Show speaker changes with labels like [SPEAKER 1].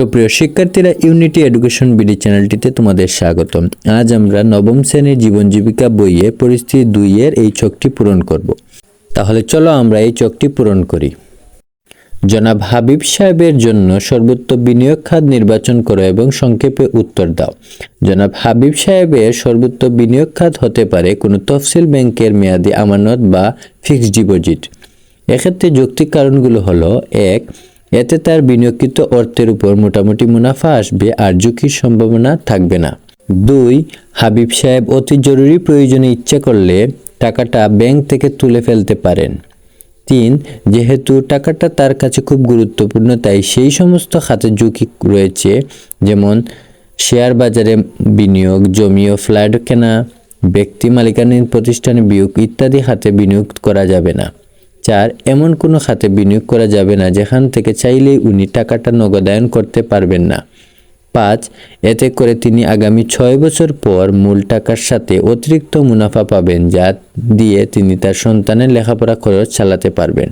[SPEAKER 1] সুপ্রিয় শিক্ষার্থীরা unity education BD চ্যানেলটিতে তোমাদের স্বাগতম। আজ আমরা নবম শ্রেণির জীবন জীবিকা বইয়ে পরিস্থিতি দুইয়ের এই চকটি পূরণ করব। তাহলে চলো আমরা এই চকটি পূরণ করি। জনাব হাবিব সাহেবের জন্য সর্বোত্তম বিনিয়োগ খাত নির্বাচন করো এবং সংক্ষেপে উত্তর দাও। জনাব হাবিব সাহেবের সর্বোত্তম বিনিয়োগ খাত হতে পারে কোনো তফসিল ব্যাংকের মেয়াদি আমানত বা ফিক্সড ডিপোজিট। এক্ষেত্রে যৌক্তিক কারণগুলো হলো, এক এতে তার বিনিয়োগকৃত অর্থের উপর মোটামুটি মুনাফা আসবে আর ঝুঁকির সম্ভাবনা থাকবে না। দুই, হাবিব সাহেব অতি জরুরি প্রয়োজনে ইচ্ছা করলে টাকাটা ব্যাংক থেকে তুলে ফেলতে পারেন। তিন, যেহেতু টাকাটা তার কাছে খুব গুরুত্বপূর্ণ, তাই সেই সমস্ত খাতে ঝুঁকি রয়েছে, যেমন শেয়ার বাজারে বিনিয়োগ, জমি ও ফ্ল্যাট কেনা, ব্যক্তি মালিকানাধীন প্রতিষ্ঠানে বিয়োগ ইত্যাদি হাতে বিনিয়োগ করা যাবে না। চার, এমন কোনো খাতে বিনিয়োগ করা যাবে না যেখান থেকে চাইলেই উনি টাকাটা নগদায়ন করতে পারবেন না। পাঁচ, এতে করে তিনি আগামী ছয় বছর পর মূল টাকার সাথে অতিরিক্ত মুনাফা পাবেন, যা দিয়ে তিনি তার সন্তানের লেখাপড়া খরচ চালাতে পারবেন।